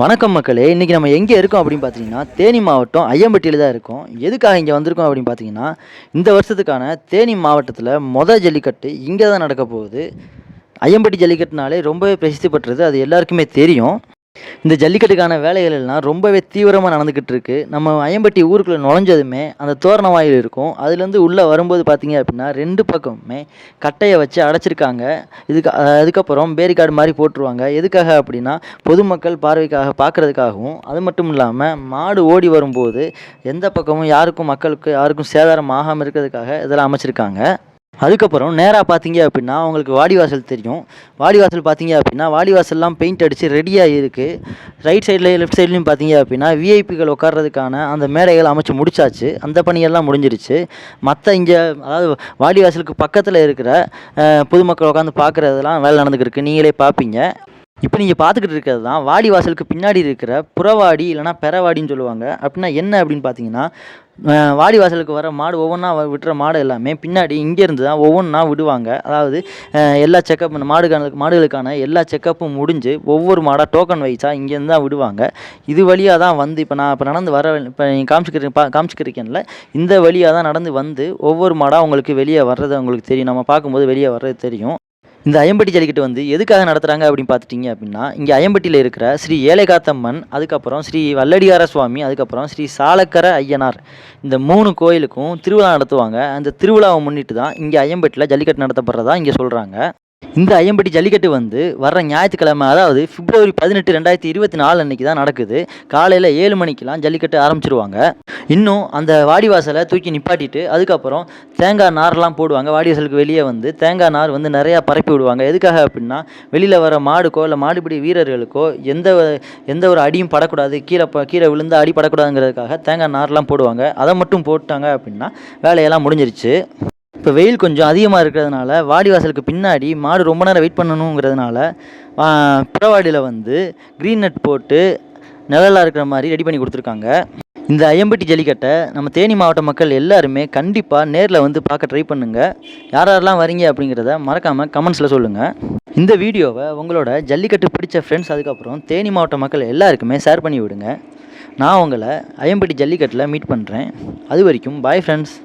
வணக்கம் மக்களே இன்றைக்கி நம்ம எங்கே இருக்கோம் அப்படின்னு பார்த்தீங்கன்னா தேனி மாவட்டம் ஐயம்பட்டியில் தான் இருக்கோம். எதுக்காக இங்கே வந்திருக்கோம் அப்படின்னு பார்த்தீங்கன்னா இந்த வருஷத்துக்கான தேனி மாவட்டத்தில் மொதல் ஜல்லிக்கட்டு இங்கே தான் நடக்க போகுது. ஐயம்பட்டி ஜல்லிக்கட்டுனாலே ரொம்பவே பிரசித்தி பெற்றது அது எல்லாருக்குமே தெரியும். இந்த ஜல்லிக்கட்டுக்கான வேலைகள் எல்லாம் ரொம்பவே தீவிரமாக நடந்துக்கிட்டு இருக்கு நம்ம ஐயம்பட்டி ஊருக்குள்ளே நுழைஞ்சதுமே அந்த தோரண வாயில் இருக்கும். அதுலேருந்து உள்ளே வரும்போது பார்த்தீங்க அப்படின்னா ரெண்டு பக்கமுமே கட்டையை வச்சு அடைச்சிருக்காங்க. இதுக்கு அதுக்கப்புறம் பேரிகார்டு மாதிரி போட்டுருவாங்க. எதுக்காக அப்படின்னா பொதுமக்கள் பார்வைக்காக பார்க்குறதுக்காகவும். அது மட்டும் இல்லாமல் மாடு ஓடி வரும்போது எந்த பக்கமும் யாருக்கும் மக்களுக்கு யாருக்கும் சேதாரம் ஆகாமல் இருக்கிறதுக்காக இதெல்லாம் அமைச்சிருக்காங்க. அதுக்கப்புறம் நேராக பார்த்தீங்க அப்படின்னா உங்களுக்கு வாடிவாசல் தெரியும். வாடிவாசல் பார்த்தீங்க அப்படின்னா வாடிவாசல்லாம் பெயிண்ட் அடித்து ரெடியாக இருக்குது ரைட் சைடில் லெஃப்ட் சைட்லையும் பார்த்தீங்க அப்படின்னா விஐபிகள் உட்கார்றதுக்கான அந்த மேடைகள் அமைச்சு முடிச்சாச்சு. அந்த பணியெல்லாம் முடிஞ்சிருச்சு. மற்ற இங்கே அதாவது வாடிவாசலுக்கு பக்கத்தில் இருக்கிற பொதுமக்கள் உட்காந்து பார்க்குறதெல்லாம் வேலை நடந்துக்கிட்டு இருக்குது நீங்களே பார்ப்பீங்க இப்போ நீங்கள் பார்த்துக்கிட்டு இருக்கிறது தான் வாடி வாசலுக்கு பின்னாடி இருக்கிற புறவாடி இல்லைனா பெறவாடின்னு சொல்லுவாங்க. அப்படின்னா என்ன அப்படின்னு பார்த்தீங்கன்னா வாடி வாசலுக்கு வர மாடு ஒவ்வொன்றா விட்டுற மாடு எல்லாமே பின்னாடி இங்கேருந்து தான் ஒவ்வொன்றா விடுவாங்க. அதாவது எல்லா செக்கப் மாடுகளுக்கு மாடுகளுக்கான எல்லா செக்கப்பும் முடிஞ்சு ஒவ்வொரு மாடாக டோக்கன் வைஸாக இங்கேருந்து தான் விடுவாங்க. இது வழியாக தான் வந்து இப்போ நான் இப்போ நடந்து வர இப்போ நீங்கள் காமிச்சிக்கிறேன் பா காமிச்சிக்கிறீங்கல்ல இந்த வழியாக தான் நடந்து வந்து ஒவ்வொரு மாடாக உங்களுக்கு வெளியே வர்றது உங்களுக்கு தெரியும். நம்ம பார்க்கும்போது வெளியே வர்றது தெரியும். இந்த ஐம்பட்டி ஜல்லிக்கட்டு வந்து எதுக்காக நடத்துகிறாங்க அப்படின்னு பார்த்துட்டிங்க அப்படின்னா இங்கே ஐம்பட்டியில் இருக்கிற ஸ்ரீ ஏழைகாத்தம்மன் அதுக்கப்புறம் ஸ்ரீ வல்லடியார சுவாமி அதுக்கப்புறம் ஸ்ரீ சாலக்கர ஐயனார். இந்த மூணு கோயிலுக்கும் திருவிழா நடத்துவாங்க. அந்த திருவிழாவை முன்னிட்டு தான் இங்கே ஐம்பட்டியில் ஜல்லிக்கட்டு நடத்தப்படுறதா இங்கே சொல்கிறாங்க இந்த ஐயம்பட்டி ஜல்லிக்கட்டு வந்து வர்ற ஞாயிற்றுக்கிழமை அதாவது பிப்ரவரி பதினெட்டு ரெண்டாயிரத்தி இருபத்தி நாலு அன்னைக்கு தான் நடக்குது. காலையில் ஏழு மணிக்கெலாம் ஜல்லிக்கட்டு ஆரம்பிச்சிருவாங்க. இன்னும் அந்த வாடிவாசலை தூக்கி நிப்பாட்டிட்டு அதுக்கப்புறம் தேங்காய் நார்லாம் போடுவாங்க. வாடிவாசலுக்கு வெளியே வந்து தேங்காய் நார் வந்து நிறையா பரப்பி விடுவாங்க. எதுக்காக அப்படின்னா வெளியில் வர மாடுக்கோ இல்லை மாடுபிடி வீரர்களுக்கோ எந்த எந்த ஒரு அடியும் படக்கூடாது. கீழே கீழே விழுந்து அடி படக்கூடாதுங்கிறதுக்காக தேங்காய் நார்லாம் போடுவாங்க. அதை மட்டும் போட்டாங்க அப்படின்னா வேலையெல்லாம் முடிஞ்சிருச்சு. இப்போ வெயில் கொஞ்சம் அதிகமாக இருக்கிறதுனால வாடிவாசலுக்கு பின்னாடி மாடு ரொம்ப நேரம் வெயிட் பண்ணணுங்கிறதுனால புறவாடியில் வந்து க்ரீன் நெட் போட்டு நிழலாக இருக்கிற மாதிரி ரெடி பண்ணி கொடுத்துருக்காங்க. இந்த ஐயம்பட்டி ஜல்லிக்கட்டை நம்ம தேனி மாவட்ட மக்கள் எல்லாருமே கண்டிப்பாக நேரில் வந்து பார்க்க ட்ரை பண்ணுங்கள் யார் யாரெல்லாம் வரீங்க அப்படிங்கிறத மறக்காமல் கமெண்ட்ஸில் சொல்லுங்கள் இந்த வீடியோவை உங்களோட ஜல்லிக்கட்டு பிடிச்ச ஃப்ரெண்ட்ஸ் அதுக்கப்புறம் தேனி மாவட்ட மக்கள் எல்லாருக்குமே ஷேர் பண்ணி விடுங்க. நான் உங்களை ஐயம்பட்டி ஜல்லிக்கட்டில் மீட் பண்ணுறேன் அது வரைக்கும் பாய் ஃப்ரெண்ட்ஸ்